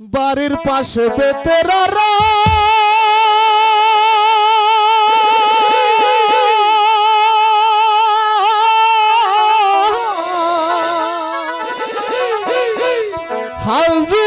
বাড়ির পাশে বেতেরারা হালজুই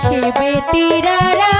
বাড়ির পাশে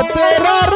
esperar.